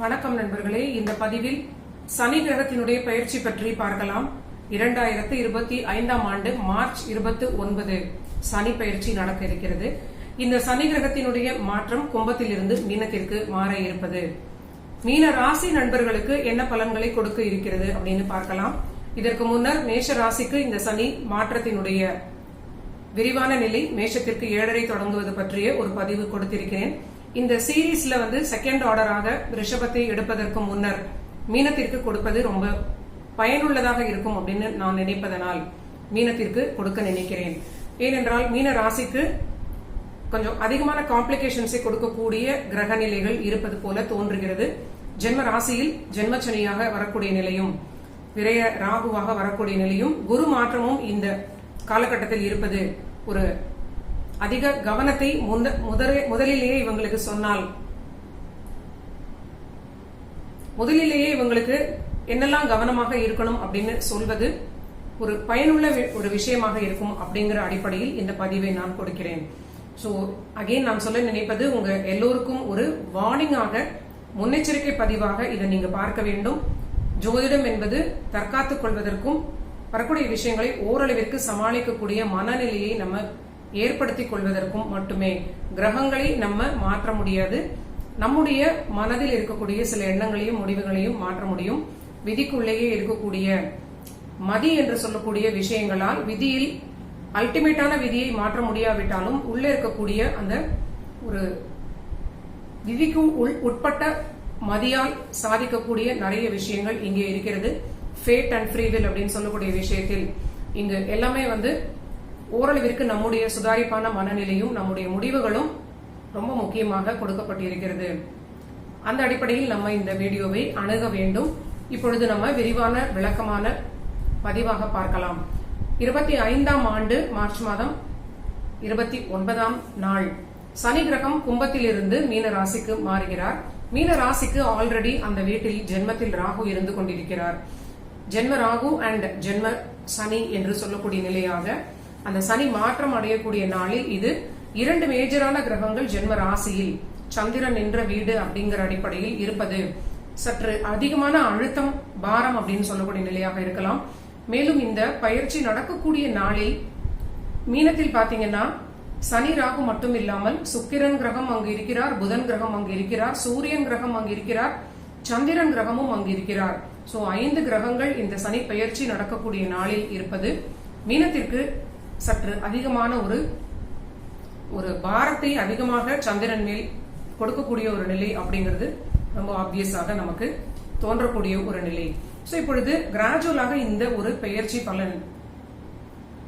வணக்கம் நண்பர்களே. இந்த பதிவில் சனி கிரகத்தினுடைய பயிற்சி பற்றி பார்க்கலாம். இரண்டாயிரத்து இருபத்தி ஐந்தாம் ஆண்டு மார்ச் இருபத்தி ஒன்பது சனி பயிற்சி நடக்க இருக்கிறது. இந்த சனி கிரகத்தினுடைய மாற்றம் கும்பத்திலிருந்து மீனத்திற்கு மாற இருப்பது. மீன ராசி நண்பர்களுக்கு என்ன பலன்களை கொடுக்க இருக்கிறது அப்படின்னு பார்க்கலாம். இதற்கு முன்னர் மேஷ ராசிக்கு இந்த சனி மாற்றத்தினுடைய விரிவான நிலை மேஷத்திற்கு ஏழரை தொடங்குவது பற்றிய ஒரு பதிவு கொடுத்திருக்கிறேன். இந்த சீரீஸ்ல வந்து செகண்ட் ஆர்டராக ரிஷபத்தை எடுப்பதற்கு முன்னர் மீனத்திற்கு கொடுப்பது ரொம்ப பயனுள்ளதாக இருக்கும் அப்படின்னு நான் நினைப்பதனால் மீனத்திற்கு கொடுக்க நினைக்கிறேன். ஏனென்றால் மீன ராசிக்கு கொஞ்சம் அதிகமான காம்ப்ளிகேஷன்ஸை கொடுக்கக்கூடிய கிரக நிலைகள் இருப்பது போல தோன்றுகிறது. ஜென்ம ராசியில் ஜென்மச்சனியாக வரக்கூடிய நிலையும் விரைய ராகுவாக வரக்கூடிய நிலையும் குரு மாற்றமும் இந்த காலகட்டத்தில் இருப்பது ஒரு அதிக கவனத்தை முதலிலேயே இவங்களுக்கு சொன்னால். முதலிலேயே இவங்களுக்கு என்னெல்லாம் கவனமாக இருக்கணும் அப்படின்னு சொல்வது ஒரு பயனுள்ள ஒரு விஷயமாக இருக்கும் அப்படிங்கிற அடிப்படையில் இந்த பதிவை நான் கொடுக்கிறேன். சோ அகெயின் நான் சொல்ல நினைப்பது உங்க எல்லோருக்கும் ஒரு வார்னிங்காக முன்னெச்சரிக்கை பதிவாக இதை நீங்க பார்க்க வேண்டும். ஜோதிடம் என்பது தற்காத்துக் கொள்வதற்கும் வரக்கூடிய விஷயங்களை ஓரளவிற்கு சமாளிக்கக்கூடிய மனநிலையை நம்ம ஏற்படுத்திக் கொள்வதற்கும் மட்டுமே கிரகங்களை நம்ம மாற்ற முடியாது. நம்முடைய மனதில் இருக்கக்கூடிய சில எண்ணங்களையும் முடிவுகளையும் மாற்ற முடியும். விதிக்குள்ளேயே இருக்கக்கூடிய மதி என்று சொல்லக்கூடிய விஷயங்களால் விதியில் அல்டிமேட்டான விதியை மாற்ற முடியாவிட்டாலும் உள்ளே இருக்கக்கூடிய அந்த ஒரு விதிக்கு உள் உட்பட்ட மதியால் சாதிக்கக்கூடிய நிறைய விஷயங்கள் இங்கே இருக்கிறது. ஃபேட் அண்ட் ஃப்ரீவில் அப்படின்னு சொல்லக்கூடிய விஷயத்தில் இங்கு எல்லாமே வந்து ஓரளவிற்கு நம்முடைய சுதாரிப்பான மனநிலையும் நம்முடைய முடிவுகளும் ரொம்ப முக்கியமாக கொடுக்கப்பட்டிருக்கிறது. அந்த அடிப்படையில் நம்ம இந்த வீடியோவை அணுக வேண்டும். இப்பொழுது நம்ம விரிவான விளக்கமான பதிவாக பார்க்கலாம். இருபத்தி ஐந்தாம் ஆண்டு மார்ச் மாதம் இருபத்தி ஒன்பதாம் நாள். சனி கிரகம் கும்பத்திலிருந்து மீன ராசிக்கு மாறுகிறார். மீன ராசிக்கு ஆல்ரெடி அந்த வீட்டில் ஜென்மத்தில் ராகு இருந்து கொண்டிருக்கிறார். ஜென்ம ராகு அண்ட் ஜென்ம சனி என்று சொல்லக்கூடிய நிலையாக அந்த சனி மாற்றம் அடையக்கூடிய நாளில் இது இரண்டு மேஜரான கிரகங்கள் ஜென்ம ராசியில் சந்திரன் நின்ற வீடு அப்படிங்கிற அடிப்படையில் இருப்பது. சற்று அதிகமான அழுத்தம் பாரம் அப்படின்னு சொல்லக்கூடிய நிலையாக இருக்கலாம். மேலும் இந்த பயிற்சி நடக்கக்கூடிய நாளில் மீனத்தில் பாத்தீங்கன்னா சனி ராகு மட்டும் இல்லாமல் சுக்கிரன் கிரகம் அங்கு இருக்கிறார் புதன் கிரகம் அங்கு இருக்கிறார் சூரியன் கிரகம் அங்கு இருக்கிறார் சந்திரன் கிரகமும் அங்கு இருக்கிறார். சோ ஐந்து கிரகங்கள் இந்த சனி பயிற்சி நடக்கக்கூடிய நாளில் இருப்பது. மீனத்திற்கு சற்று அதிகமான ஒரு ஒரு பாரத்தை அதிகமாக சந்திரன் மேல் கொடுக்கக்கூடிய ஒரு நிலை அப்படிங்கிறது ரொம்ப ஆப்வியஸாக நமக்கு தோன்றக்கூடிய ஒரு நிலை. ஸோ இப்பொழுது கிராஜுவலாக இந்த ஒரு பெயர்ச்சி பலன்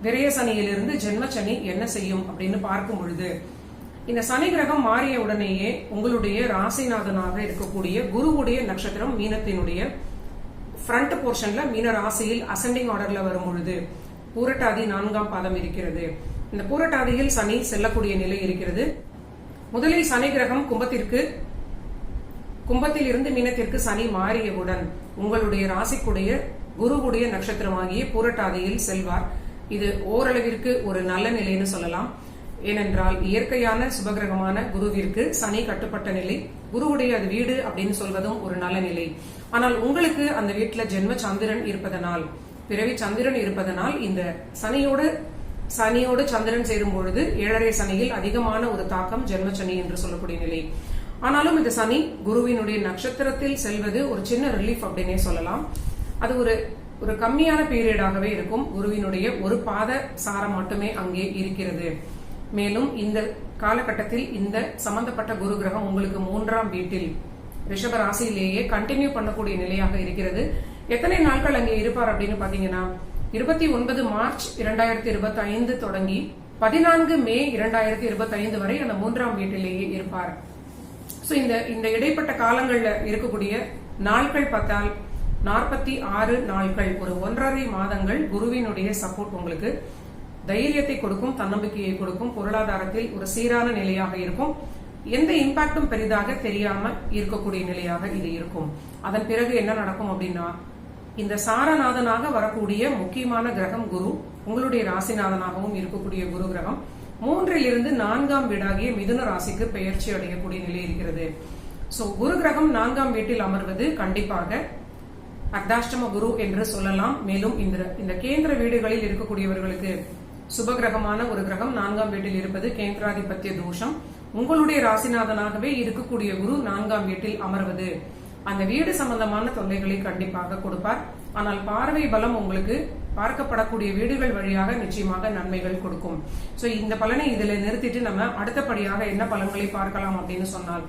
விரய சனியிலிருந்து ஜென்ம சனி என்ன செய்யும் அப்படின்னு பார்க்கும் பொழுது இந்த சனி கிரகம் மாறிய உடனேயே உங்களுடைய ராசிநாதனாக இருக்கக்கூடிய குருவுடைய நட்சத்திரம் மீனத்தினுடைய ஃப்ரண்ட் போர்ஷன்ல மீன ராசியில் அசெண்டிங் ஆர்டர்ல வரும் பொழுது பூரட்டாதி நான்காம் பாதம் இருக்கிறது. இந்த பூரட்டாதியில் சனி செல்லக்கூடிய நிலை இருக்கிறது. முதலில் சனி கிரகம் கும்பத்திற்கு கும்பத்தில் இருந்து மீனத்திற்கு சனி மாறியவுடன் உங்களுடைய ராசிக்குடைய குருவுடைய நட்சத்திரமாகிய பூரட்டாதியில் செல்வார். இது ஓரளவிற்கு ஒரு நல்ல நிலைன்னு சொல்லலாம். ஏனென்றால் இயற்கையான சுபகிரகமான குருவிற்கு சனி கட்டுப்பட்ட நிலை குருவுடைய அது வீடு அப்படின்னு சொல்வதும் ஒரு நல்ல நிலை. ஆனால் உங்களுக்கு அந்த வீட்டில் ஜென்ம சந்திரன் இருப்பதனால் பிறவி சந்திரன் இருப்பதனால் இந்த சனியோடு சனியோடு சந்திரன் சேரும் பொழுது ஏழரை சனியில் அதிகமான ஒரு தாக்கம் ஜென்ம சனி என்று சொல்லக்கூடிய நிலை. ஆனாலும் இந்த சனி குருவினுடைய நட்சத்திரத்தில் செல்வது ஒரு சின்ன ரிலீஃப் அப்படின்னே சொல்லலாம். அது ஒரு ஒரு கம்மியான பீரியடாகவே இருக்கும். குருவினுடைய ஒரு பாத சாரம் மட்டுமே அங்கே இருக்கிறது. மேலும் இந்த காலகட்டத்தில் இந்த சம்பந்தப்பட்ட குரு கிரகம் உங்களுக்கு மூன்றாம் வீட்டில் ரிஷப ராசியிலேயே கண்டினியூ பண்ணக்கூடிய நிலையாக இருக்கிறது. எத்தனை நாட்கள் அங்கே இருப்பார் அப்படின்னு பாத்தீங்கன்னா இருபத்தி ஒன்பது மார்ச் இரண்டாயிரத்தி இருபத்தி ஐந்து தொடங்கி பதினான்கு மே இரண்டாயிரத்தி இருபத்தி ஐந்து வரை அந்த மூன்றாம் வீட்டிலேயே இருப்பார். சோ இந்த இந்த இடைப்பட்ட காலங்கள்ல இருக்கக்கூடிய நாட்கள் பார்த்தால் நாற்பத்தி ஆறு நாட்கள் ஒரு ஒன்றரை மாதங்கள் குருவினுடைய சப்போர்ட் உங்களுக்கு. தைரியத்தை கொடுக்கும் தன்னம்பிக்கையை கொடுக்கும் பொருளாதாரத்தில் ஒரு சீரான நிலையாக இருக்கும். எந்த இம்பாக்டும் பெரிதாக தெரியாம இருக்கக்கூடிய நிலையாக இது இருக்கும். அதன் பிறகு என்ன நடக்கும் அப்படின்னா இந்த சாரநாதனாக வரக்கூடிய முக்கியமான கிரகம் குரு உங்களுடைய ராசிநாதனாகவும் இருக்கக்கூடிய குரு கிரகம். மூன்றில் இருந்து நான்காம் வீடாகிய மிதுன ராசிக்கு பெயர்ச்சி அடையக்கூடிய நிலை இருக்கிறது. சோ குரு கிரகம் நான்காம் வீட்டில் அமர்வது கண்டிப்பாக அர்த்தாஷ்டம குரு என்று சொல்லலாம். மேலும் இந்த இந்த கேந்திர வீடுகளில் இருக்கக்கூடியவர்களுக்கு சுபகிரகமான ஒரு கிரகம் நான்காம் வீட்டில் இருப்பது கேந்திராதிபத்திய தோஷம். உங்களுடைய ராசிநாதனாகவே இருக்கக்கூடிய குரு நான்காம் வீட்டில் அமர்வது. அந்த வீடு சம்பந்தமான தொல்லைகளை கண்டிப்பாக கொடுப்பார். ஆனால் பார்வை பலம் உங்களுக்கு பார்க்கப்படக்கூடிய வீடுகள் வழியாக நிச்சயமாக நன்மைகள் கொடுக்கும். சோ இந்த பலனை இதுல நிறுத்திட்டு நம்ம அடுத்தபடியாக என்ன பலன்களை பார்க்கலாம் அப்படின்னு சொன்னால்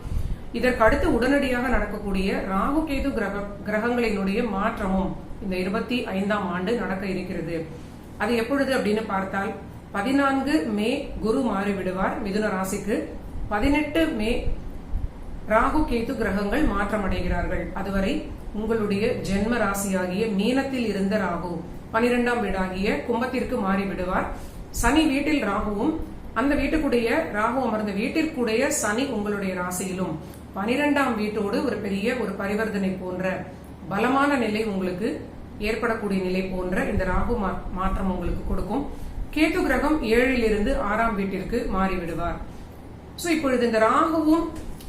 இதற்கு அடுத்து உடனடியாக நடக்கக்கூடிய ராகு கேது கிரக கிரகங்களினுடைய மாற்றமும் இந்த இருபத்தி ஐந்தாம் ஆண்டு நடக்க இருக்கிறது. அது எப்பொழுது அப்படின்னு பார்த்தால் பதினான்கு மே குரு மாறிவிடுவார் மிதுன ராசிக்கு. பதினெட்டு மே ராகு கேது கிரகங்கள் மாற்றமடைகிறார்கள். அதுவரை உங்களுடைய ஜென்ம ராசியாகிய மீனத்தில் இருந்த ராகு பனிரெண்டாம் வீடாகிய கும்பத்திற்கு மாறி விடுவார் சனி வீட்டில் ராகுவும் அந்த வீட்டுக்குடைய ராகு அமர்ந்த வீட்டிற்குடைய சனி உங்களுடைய ராசியிலும். பனிரெண்டாம் வீட்டோடு ஒரு பெரிய ஒரு பரிவர்த்தனை போன்ற பலமான நிலை உங்களுக்கு ஏற்படக்கூடிய நிலை போன்ற இந்த ராகு மா- மாற்றம் உங்களுக்கு கொடுக்கும். கேது கிரகம் ஏழில் இருந்து ஆறாம் வீட்டிற்கு மாறிவிடுவார். சோ இப்பொழுது இந்த ராகுவும்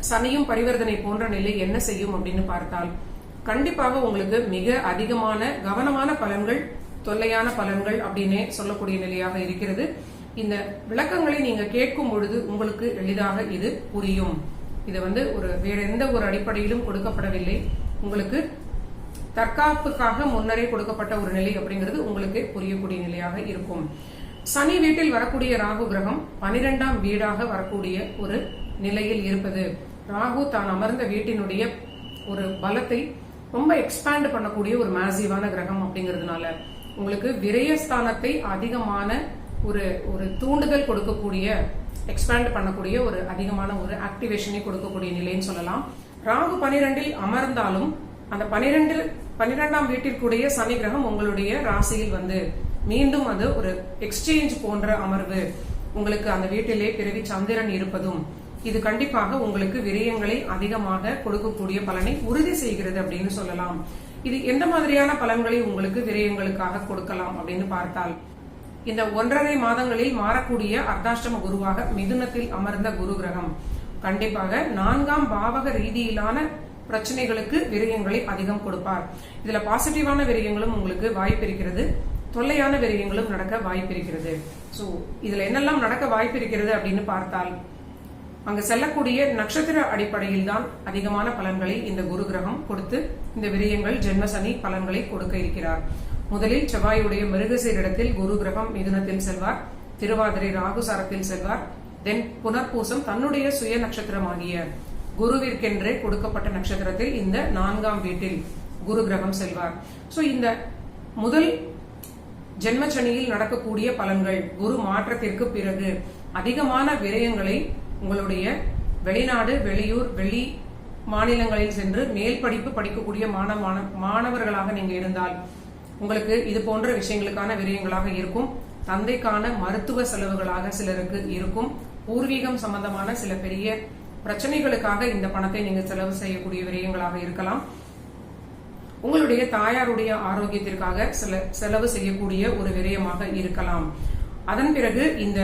சனியும் பரிவர்த்தனை போன்ற நிலை என்ன செய்யும் அப்படின்னு பார்த்தால் கண்டிப்பாக உங்களுக்கு மிக அதிகமான கவனமான பலன்கள் தொல்லையான பலன்கள் அப்படின்னே சொல்லக்கூடிய நிலையாக இருக்கிறது. இந்த விளக்கங்களை நீங்க கேட்கும் பொழுது உங்களுக்கு எளிதாக இது புரியும். இது வந்து ஒரு வேற எந்த ஒரு அடிப்படையிலும் கொடுக்கப்படவில்லை. உங்களுக்கு தற்காப்புக்காக முன்னரே கொடுக்கப்பட்ட ஒரு நிலை அப்படிங்கிறது உங்களுக்கு புரியக்கூடிய நிலையாக இருக்கும். சனி வீட்டில் வரக்கூடிய ராகு கிரகம் பனிரெண்டாம் வீடாக வரக்கூடிய ஒரு நிலையில் இருப்பது. ராகு தான் அமர்ந்த வீட்டினுடைய ஒரு பலத்தை ரொம்ப எக்ஸ்பேண்ட் பண்ணக்கூடிய ஒரு மேசிவான கிரகம் அப்படிங்கிறதுனால உங்களுக்கு விரயஸ்தானத்தை அதிகமான ஒரு ஒரு தூண்டுதல் கொடுக்கக்கூடிய எக்ஸ்பேண்ட் பண்ணக்கூடிய ஒரு அதிகமான ஒரு ஆக்டிவேஷனை கொடுக்கக்கூடிய நிலைன்னு சொல்லலாம். ராகு பனிரெண்டில் அமர்ந்தாலும் அந்த பனிரெண்டில் பன்னிரெண்டாம் வீட்டிற்குடைய சனி கிரகம் உங்களுடைய ராசியில் வந்து மீண்டும் அது ஒரு எக்ஸ்சேஞ்ச் போன்ற அமர்வு. உங்களுக்கு அந்த வீட்டிலே பிறவி சந்திரன் இருப்பதும் இது கண்டிப்பாக உங்களுக்கு விரயங்களை அதிகமாக கொடுக்கக்கூடிய பலனை உறுதி செய்கிறது அப்படின்னு சொல்லலாம். இது எந்த மாதிரியான பலன்களை உங்களுக்கு விரயங்களுக்காக கொடுக்கலாம் அப்படின்னு பார்த்தால் இந்த ஒன்றரை மாதங்களில் மாறக்கூடிய அர்த்தாஷ்டம குருவாக மிதுனத்தில் அமர்ந்த குரு கிரகம். கண்டிப்பாக நான்காம் பாவக ரீதியிலான பிரச்சனைகளுக்கு விரயங்களை அதிகம் கொடுப்பார். இதுல பாசிட்டிவான விரயங்களும் உங்களுக்கு வாய்ப்பு இருக்கிறது. தொல்லையான விரயங்களும் நடக்க வாய்ப்பு இருக்கிறது. சோ இதுல என்னெல்லாம் நடக்க வாய்ப்பு இருக்கிறது அப்படின்னு பார்த்தால் அங்கு செல்லக்கூடிய நட்சத்திர அடிப்படையில் தான் அதிகமான பலன்களை இந்த குரு கிரகம் கொடுத்து இந்த விரயங்கள் ஜென்மசனி பலன்களை கொடுக்க இருக்கிறார். முதலில் செவ்வாயுடைய மிருகசீரிடத்தில் குரு கிரகம் மிதுனத்தில் செல்வார். திருவாதிரை ராகு சாரத்தில் செல்வார். தென் புனர்பூசம் தன்னுடைய சுய நட்சத்திரமாகிய குருவிற்கென்றே கொடுக்கப்பட்ட நட்சத்திரத்தில் இந்த நான்காம் வீட்டில் குரு கிரகம் செல்வார். சோ இந்த முதல் ஜென்மச்சனியில் நடக்கக்கூடிய பலன்கள் குரு மாற்றத்திற்கு பிறகு அதிகமான விரயங்களை உங்களுடைய வெளிநாடு வெளியூர் வெளி மாநிலங்களில் சென்று மேல் படிப்பு படிக்கக்கூடிய மாணவ மாணவர்களாக நீங்க இருந்தால் உங்களுக்கு இது போன்ற விஷயங்களுக்கான விரயங்களாக இருக்கும். தந்தைக்கான மருத்துவ செலவுகளாக சிலருக்கு இருக்கும். பூர்வீகம் சம்பந்தமான சில பெரிய பிரச்சனைகளுக்காக இந்த பணத்தை நீங்க செலவு செய்யக்கூடிய விரயங்களாக இருக்கலாம். உங்களுடைய தாயாருடைய ஆரோக்கியத்திற்காக சில செலவு செய்யக்கூடிய ஒரு விரயமாக இருக்கலாம். அதன் பிறகு இந்த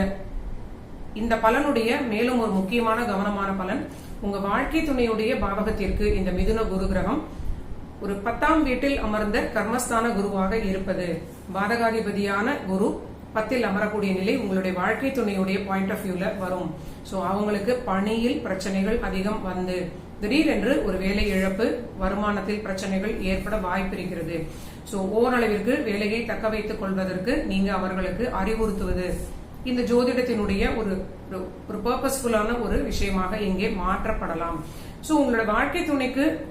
இந்த பலனுடைய மேலும் ஒரு முக்கியமான கவனமான பலன் உங்க வாழ்க்கை துணையுடைய பாவகத்திற்கு இந்த மிதுன குரு கிரகம் ஒரு பத்தாம் வீட்டில் அமர்ந்த கர்மஸ்தான குருவாக இருப்பது. பாதகாதிபதியான குரு பத்தில் அமரக்கூடிய நிலை உங்களுடைய வாழ்க்கை துணையுடைய பாயிண்ட் ஆஃப் வியூல வரும். சோ அவங்களுக்கு பணியில் பிரச்சனைகள் அதிகம் வந்து. திடீரென்று ஒரு வேலை இழப்பு வருமானத்தில் பிரச்சனைகள் ஏற்பட வாய்ப்பு இருக்கிறது சோ ஓரளவிற்கு வேலையை தக்க வைத்துக் கொள்வதற்கு நீங்க அவர்களுக்கு அறிவுறுத்துவது. இந்த ஜோதிடத்தினுடைய ஒரு ஒரு- பர்பஸ்ஃபுல்லான ஒரு விஷயமாக இங்கே மாற்றப்படலாம். ஸோ உங்களோட வாழ்க்கை துணைக்கு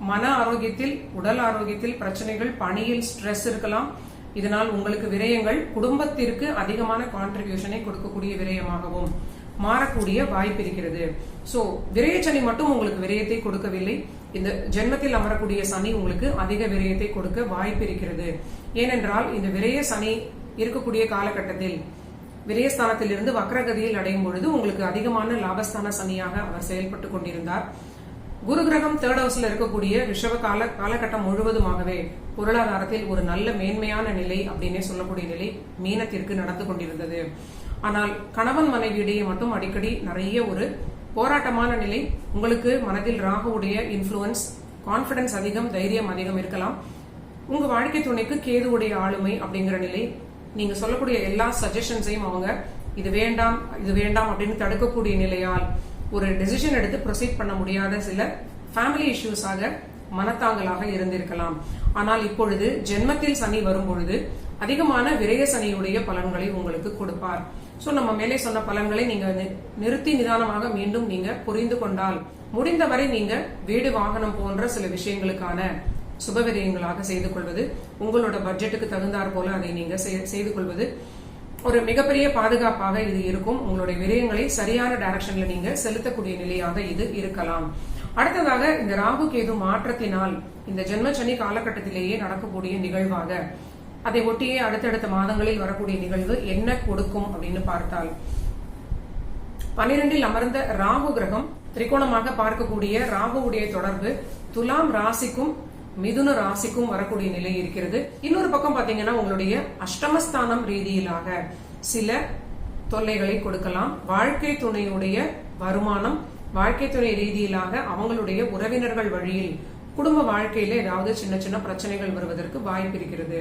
மன ஆரோக்கியத்தில் உடல் ஆரோக்கியத்தில் பிரச்சனைகள் பணியில் ஸ்ட்ரெஸ் இருக்கலாம். இதனால் உங்களுக்கு விரயங்கள் குடும்பத்திற்கு அதிகமான கான்ட்ரிபியூஷனை கொடுக்கக்கூடிய விரயமாகவும் மாறக்கூடிய வாய்ப்பு இருக்கிறது. ஸோ விரயச்சனி சனி மட்டும் உங்களுக்கு விரயத்தை கொடுக்கவில்லை. இந்த ஜென்மத்தில் அமரக்கூடிய சனி உங்களுக்கு அதிக விரயத்தை கொடுக்க வாய்ப்பு இருக்கிறது. ஏனென்றால் இந்த விரய சனி இருக்கக்கூடிய காலகட்டத்தில் விரயஸ்தானத்திலிருந்து வக்ரகதியில் அடையும் பொழுது உங்களுக்கு அதிகமான லாபஸ்தான சனியாக அவர் செயல்பட்டு கொண்டிருந்தார். குரு கிரகம் தேர்ட் ஹவுஸ்ல இருக்கக்கூடிய ரிஷப கால காலகட்டம் முழுவதுமாகவே பொருளாதாரத்தில் ஒரு நல்ல மேன்மையான நிலை அப்படின்னே சொல்லக்கூடிய நிலை மீனத்திற்கு நடந்து கொண்டிருந்தது. ஆனால் கணவன் மனைவியிடையே மட்டும் அடிக்கடி நிறைய ஒரு போராட்டமான நிலை. உங்களுக்கு மனதில் ராகுவுடைய இன்ஃப்ளூயன்ஸ் கான்பிடன்ஸ் அதிகம் தைரியம் அதிகம் இருக்கலாம். உங்க வாழ்க்கை துணைக்கு கேதுவுடைய ஆளுமை அப்படிங்கிற நிலை நீங்க சொல்லக்கூடிய எல்லா சஜஷன்ஸையும் அவங்க இது வேண்டாம் இது வேண்டாம் அப்படின்னு தடுக்கக்கூடிய நிலையால் ஒரு டெசிஷன் எடுத்து ப்ரொசீட் பண்ண முடியாத சில ஃபேமிலி இஷ்யூஸாக மனத்தாங்கலாக இருந்திருக்கலாம். ஆனால் இப்பொழுது ஜென்மத்தில் சனி வரும்பொழுது அதிகமான விரய சனியுடைய பலன்களை உங்களுக்கு கொடுப்பார். ஸோ நம்ம மேலே சொன்ன பலன்களை நீங்க நிறுத்தி நிதானமாக மீண்டும் நீங்க புரிந்து கொண்டால் முடிந்தவரை நீங்க வீடு வாகனம் போன்ற சில விஷயங்களுக்கான சுபவிரியங்களாக செய்து கொள்வது உங்களோட பட்ஜெட்டுக்கு தகுந்தாற் போல அதை நீங்க செய்து கொள்வது. ஒரு மிகப்பெரிய பாதுகாப்பாக இது இருக்கும். உங்களுடைய விரயங்களை சரியான டைரக்ஷன்ல நீங்க செலுத்தக்கூடிய நிலையாக இது இருக்கலாம். அடுத்ததாக இந்த ராகு கேது மாற்றத்தினால் இந்த ஜென்மச்சனி காலகட்டத்திலேயே நடக்கக்கூடிய நிகழ்வாக அதை ஒட்டியே அடுத்தடுத்த மாதங்களில் வரக்கூடிய நிகழ்வு என்ன கொடுக்கும் அப்படின்னு பார்த்தால் பனிரெண்டில் அமர்ந்த ராகு கிரகம் திரிகோணமாக பார்க்கக்கூடிய ராகுவுடைய தொடர்பு துலாம் ராசிக்கும் மிதுன ராசிக்கும் வரக்கூடிய நிலை இருக்கிறது. இன்னொரு பக்கம் பாத்தீங்கன்னா உங்களுடைய அஷ்டமஸ்தானம் ரீதியிலாக சில தொல்லைகளை கொடுக்கலாம். வாழ்க்கை துணையுடைய வருமானம் வாழ்க்கை துணை ரீதியிலாக அவங்களுடைய உறவினர்கள் வழியில் குடும்ப வாழ்க்கையில ஏதாவது சின்ன சின்ன பிரச்சனைகள் வருவதற்கு வாய்ப்பு இருக்கிறது.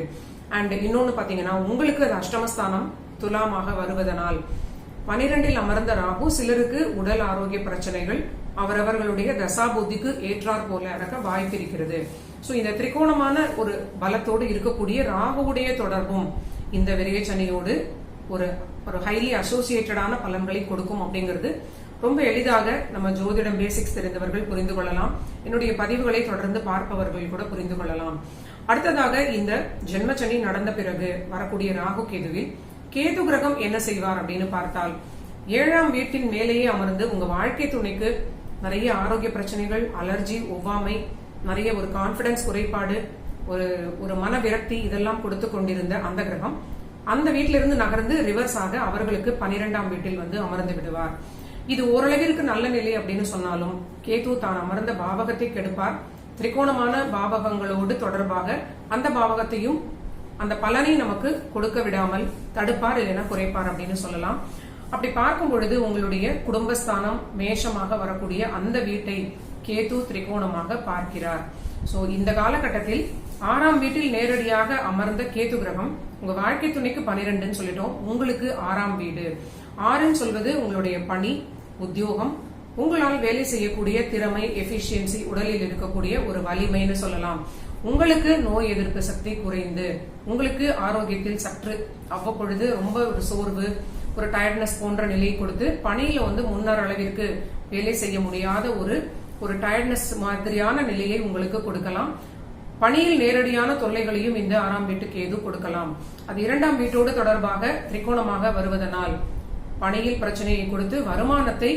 அண்ட் இன்னொன்னு பாத்தீங்கன்னா உங்களுக்கு அது அஷ்டமஸ்தானம் துலாமாக வருவதனால் பனிரெண்டில் அமர்ந்த ராகு சிலருக்கு உடல் ஆரோக்கிய பிரச்சனைகள் அவரவர்களுடைய தசாபுத்திக்கு ஏற்றாற் போல நடக்க வாய்ப்பு இருக்கிறது. சோ இந்த திரிகோணமான ஒரு பலத்தோடு இருக்கக்கூடிய ராகுவுடைய தொடர்பும் இந்த விரையச்சனியோடு ஒரு ஒரு ஹைலி அசோசியேட்டடான பலன்களை கொடுக்கும் அப்படிங்கிறது ரொம்ப எளிதாக நம்ம ஜோதிடம் பேசிக்ஸ் தெரிந்தவர்கள் புரிந்து கொள்ளலாம். என்னுடைய பதிவுகளை தொடர்ந்து பார்ப்பவர்கள் கூட புரிந்து கொள்ளலாம். அடுத்ததாக இந்த ஜென்மச்சனி நடந்த பிறகு வரக்கூடிய ராகு கேதுவில் கேது கிரகம் என்ன செய்வார் அப்படின்னு பார்த்தால் ஏழாம் வீட்டின் மேலேயே அமர்ந்து உங்க வாழ்க்கை துணைக்கு நிறைய ஆரோக்கிய பிரச்சனைகள் அலர்ஜி ஒவ்வாமை நிறைய ஒரு கான்பிடன்ஸ் குறைபாடு ஒரு ஒரு மன விரக்தி இதெல்லாம் கொடுத்து கொண்டிருந்த அந்த கிரகம் அந்த வீட்டிலிருந்து நகர்ந்து ரிவர்ஸ் ஆக அவர்களுக்கு பனிரெண்டாம் வீட்டில் வந்து அமர்ந்து விடுவார். இது ஓரளவிற்கு நல்ல நிலை அப்படின்னு சொன்னாலும் கேது தான் அமர்ந்த பாவகத்தை கெடுப்பார். திரிகோணமான பாவகங்களோடு தொடர்பாக அந்த பாவகத்தையும் அந்த பலனை நமக்கு கொடுக்க விடாமல் தடுப்பார் இல்லைன்னா குறைப்பார் அப்படின்னு சொல்லலாம். அப்படி பார்க்கும் பொழுது உங்களுடைய குடும்பஸ்தானம் மேஷமாக வரக்கூடிய அந்த வீட்டை கேது திரிகோணமாக பார்க்கிறார். சோ இந்த காலகட்டத்தில் ஆறாம் வீட்டில் நேரடியாக அமர்ந்த கேது கிரகம் உங்க வாழ்க்கை துணைக்கு பனிரெண்டுன்னு சொல்லிட்டோம். உங்களுக்கு ஆறாம் வீடு. ஆறுன்னு சொல்வது உங்களுடைய பணி உத்தியோகம் உங்களால் வேலை செய்யக்கூடிய திறமை எஃபிஷியன்சி உடலில் இருக்கக்கூடிய ஒரு வலிமைன்னு சொல்லலாம். உங்களுக்கு நோய் எதிர்ப்பு சக்தி குறைந்து உங்களுக்கு ஆரோக்கியத்தில் சற்று அவ்வப்பொழுது ரொம்ப ஒரு சோர்வு ஒரு டயர்ட்னஸ் போன்ற நிலையை கொடுத்து பணியில வந்து முன்னர் அளவிற்கு வேலை செய்ய முடியாத ஒரு ஒரு டயர்ட்னஸ் மாதிரியான நிலையை உங்களுக்கு கொடுக்கலாம். பணியில் நேரடியான தொல்லைகளையும் இந்த ஆறாம் வீட்டுக்கு ஏது கொடுக்கலாம். அது இரண்டாம் வீட்டோடு தொடர்பாக திரிகோணமாக வருவதனால் பணியில் பிரச்சனையை கொடுத்து வருமானத்தை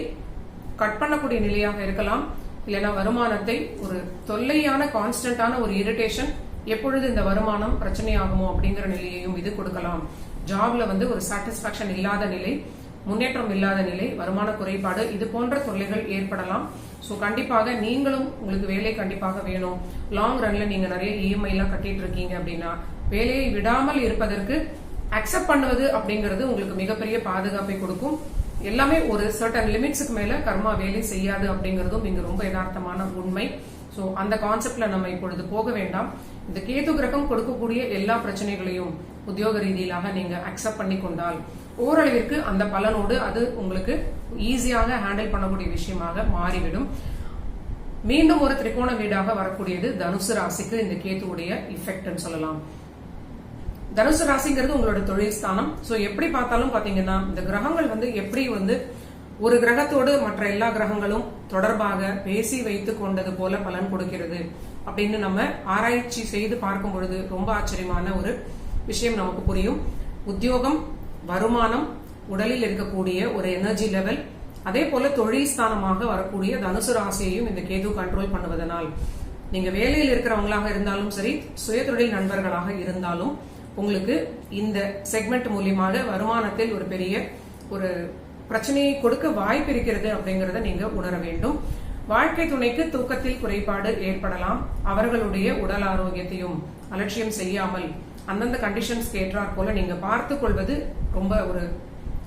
கட் பண்ணக்கூடிய நிலையாக இருக்கலாம். இல்லைன்னா வருமானத்தை ஒரு தொல்லையான கான்ஸ்டன்டான ஒரு இரிட்டேஷன் எப்பொழுது இந்த வருமானம் பிரச்சனையாகுமோ அப்படிங்கிற நிலையையும் இது கொடுக்கலாம். ஜாப்ல வந்து ஒரு சாட்டிஸ்பாக்சன் இல்லாத நிலை. முன்னேற்றம் இல்லாத நிலை வருமான குறைபாடு இது போன்ற தொல்லைகள் ஏற்படலாம். ஸோ கண்டிப்பாக நீங்களும் உங்களுக்கு வேலை கண்டிப்பாக வேணும். லாங் ரன்ல நீங்க நிறைய இஎம்ஐ எல்லாம் கட்டிட்டு இருக்கீங்க அப்படின்னா வேலையை விடாமல் இருப்பதற்கு அக்செப்ட் பண்ணுவது அப்படிங்கிறது உங்களுக்கு மிகப்பெரிய பாதுகாப்பை கொடுக்கும். எல்லாமே ஒரு சர்டன் லிமிட்ஸுக்கு மேல கர்மா வேலை செய்யாது அப்படிங்கிறதும் இங்க ரொம்ப யதார்த்தமான உண்மை. ஸோ அந்த கான்செப்ட்ல நம்ம இப்பொழுது போக வேண்டாம். இந்த கேது கிரகம் கொடுக்கக்கூடிய எல்லா பிரச்சனைகளையும் உத்தியோக ரீதியிலாக நீங்க அக்செப்ட் பண்ணி கொண்டால் ஓரளவிற்கு அந்த பலனோடு அது உங்களுக்கு ஈஸியாக ஹேண்டில் பண்ணக்கூடிய விஷயமாக மாறிவிடும். மீண்டும் ஒரு திரிகோண வீடாக வரக்கூடியது தனுசு ராசிக்கு இந்த கேத்துவுடைய இஃபெக்ட்னு சொல்லலாம். தனுசு ராசிங்கிறது உங்களோட தொழில் ஸ்தானம். ஸோ எப்படி பார்த்தாலும் பாத்தீங்கன்னா இந்த கிரகங்கள் வந்து எப்படி வந்து ஒரு கிரகத்தோடு மற்ற எல்லா கிரகங்களும் தொடர்பாக பேசி வைத்துக் கொண்டது போல பலன் கொடுக்கிறது அப்படின்னு நம்ம ஆராய்ச்சி செய்து பார்க்கும் பொழுது ரொம்ப ஆச்சரியமான ஒரு விஷயம் நமக்கு புரியும். உத்தியோகம் வருமானம் உடலில் இருக்கக்கூடிய ஒரு எனர்ஜி லெவல் அதே போல தொழில் ஸ்தானமாக வரக்கூடிய தனுசு ராசியையும் இந்த கேது கண்ட்ரோல் பண்ணுவதனால். நீங்க வேலையில் இருக்கிறவங்களாக இருந்தாலும் சரி சுயதொழில் நண்பர்களாக இருந்தாலும் உங்களுக்கு இந்த செக்மெண்ட் மூலியமாக வருமானத்தில் ஒரு பெரிய ஒரு பிரச்சனையை கொடுக்க வாய்ப்பு இருக்கிறது அப்படிங்கறத நீங்க உணர வேண்டும். வாழ்க்கை துணைக்கு தூக்கத்தில் குறைபாடு ஏற்படலாம். அவர்களுடைய உடல் ஆரோக்கியத்தையும் அலட்சியம் செய்யாமல் அந்தந்த கண்டிஷன்ஸ் ஏற்றாற் போல நீங்க பார்த்து கொள்வது ரொம்ப ஒரு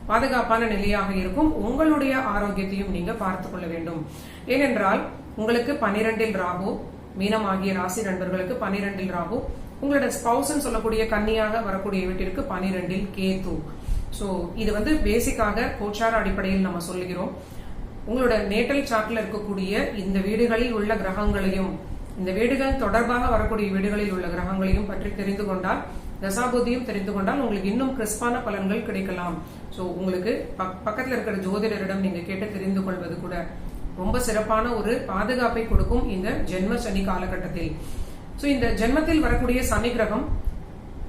பாதுகாப்பான நிலையாக இருக்கும். உங்களுடைய ஆரோக்கியத்தையும் நீங்க பார்த்துக் கொள்ள வேண்டும். ஏனென்றால் உங்களுக்கு பனிரெண்டில் ராகு மீனம் ஆகிய ராசி நண்பர்களுக்கு பனிரெண்டில் ராகு உங்களோட ஸ்பவுஸ்ன்னு சொல்லக்கூடிய கன்னியாக வரக்கூடிய வீட்டிற்கு பனிரெண்டில் கேது. சோ இது வந்து பேசிக்காக கோச்சார அடிப்படையில் நம்ம சொல்லுகிறோம். உங்களோட நேட்டல் சார்ட்ல இருக்கக்கூடிய இந்த வீடுகளில் உள்ள கிரகங்களையும் இந்த வீடுகள் தொடர்பாக வரக்கூடிய வீடுகளில் உள்ள கிரகங்களையும் பற்றி தெரிந்து கொண்டால் தசாபுதியும் தெரிந்து கொண்டால் உங்களுக்கு இன்னும் கிறிஸ்பான பலன்கள் கிடைக்கலாம். ஸோ உங்களுக்கு பக்- இருக்கிற ஜோதிடரிடம் நீங்க கேட்டு தெரிந்து கொள்வது கூட ரொம்ப சிறப்பான ஒரு பாதுகாப்பை கொடுக்கும் இந்த ஜென்ம சனி காலகட்டத்தில். ஸோ இந்த ஜென்மத்தில் வரக்கூடிய சனி கிரகம்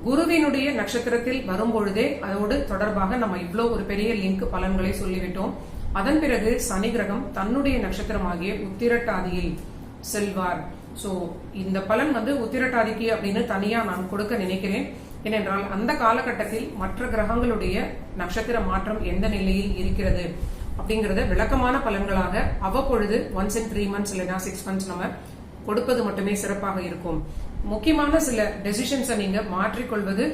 குருவினுடைய நட்சத்திரத்தில் வரும்பொழுதே அதோடு தொடர்பாக நம்ம இவ்வளோ ஒரு பெரிய லிங்க் பலன்களை சொல்லிவிட்டோம். அதன் பிறகு சனி கிரகம் தன்னுடைய நட்சத்திரமாகிய உத்திரட்டாதியில் செல்வார். ஸோ இந்த பலன் வந்து உத்திரட்டாதிக்கு அப்படின்னு தனியா நான் கொடுக்க நினைக்கிறேன். ஏனென்றால் அந்த காலகட்டத்தில் மற்ற கிரகங்களுடைய நட்சத்திர மாற்றம் எந்த நிலையில் இருக்கிறது அப்படிங்கறத விளக்கமான பலன்களாக அவ்வப்பொழுது ஒன்ஸ் இன் த்ரீ மந்த்ஸ் இல்லைன்னா சிக்ஸ் மந்த்ஸ் நம்ம கொடுப்பது மட்டுமே சிறப்பாக இருக்கும். முக்கியமான சில டெசிஷன்ஸை நீங்க மாற்றிக்கொள்வது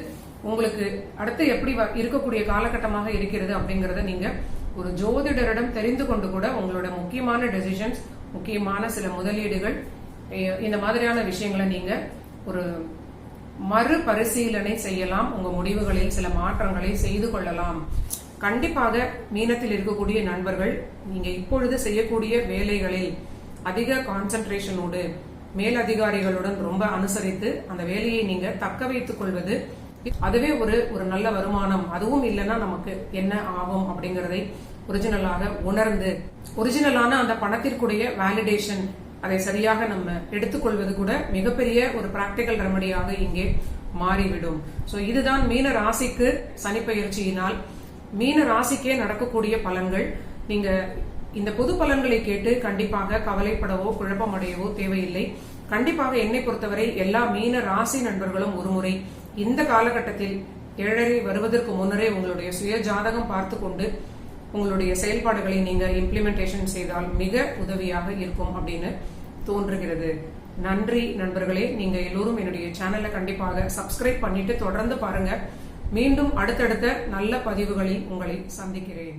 உங்களுக்கு அடுத்து எப்படி வ- இருக்கக்கூடிய காலகட்டமாக இருக்கிறது அப்படிங்கறத நீங்க ஒரு ஜோதிடரிடம் தெரிந்து கொண்டு கூட உங்களோட முக்கியமான டெசிஷன்ஸ் முக்கியமான சில முதலீடுகள் இந்த மாதிரியான விஷயங்களை நீங்க ஒரு மறுபரிசீலனை செய்யலாம். உங்க முடிவுகளில் சில மாற்றங்களை செய்து கொள்ளலாம். கண்டிப்பாக மீனத்தில் இருக்கக்கூடிய நண்பர்கள் நீங்க இப்பொழுது செய்யக்கூடிய வேலைகளில் அதிக கான்சென்ட்ரேஷனோடு மேலதிகாரிகளுடன் ரொம்ப அனுசரித்து அந்த வேலையை நீங்க தக்க வைத்துக் கொள்வது அதுவே ஒரு ஒரு நல்ல வருமானம். அதுவும் இல்லைன்னா நமக்கு என்ன ஆகும் அப்படிங்கறதை ஒரிஜினலாக உணர்ந்து ஒரிஜினலான அந்த பணத்திற்குடைய வேலிடேஷன் அதை சரியாக நம்ம எடுத்துக்கொள்வது கூட மிகப்பெரிய ஒரு பிராக்டிக்கல் ரெமடியாக இங்கே மாறிவிடும். ஸோ இதுதான் மீன ராசிக்கு சனிப்பெயர்ச்சியினால். மீன ராசிக்கே நடக்கக்கூடிய பலன்கள். நீங்க இந்த பொது பலன்களை கேட்டு கண்டிப்பாக கவலைப்படவோ குழப்பமடையவோ தேவையில்லை. கண்டிப்பாக என்னை பொறுத்தவரை எல்லா மீன ராசி நண்பர்களும் ஒருமுறை இந்த காலகட்டத்தில் ஏழரை வருவதற்கு முன்னரே உங்களுடைய சுய ஜாதகம் பார்த்து கொண்டு உங்களுடைய செயல்பாடுகளை நீங்க இம்ப்ளிமெண்டேஷன் செய்தால் மிக உதவியாக இருக்கும் அப்படின்னு தோன்றுகிறது. நன்றி நண்பர்களே நீங்க எல்லோரும் என்னுடைய சேனலை கண்டிப்பாக சப்ஸ்கிரைப் பண்ணிட்டு தொடர்ந்து பாருங்க. மீண்டும் அடுத்தடுத்த நல்ல பதிவுகளில் உங்களை சந்திக்கிறேன்.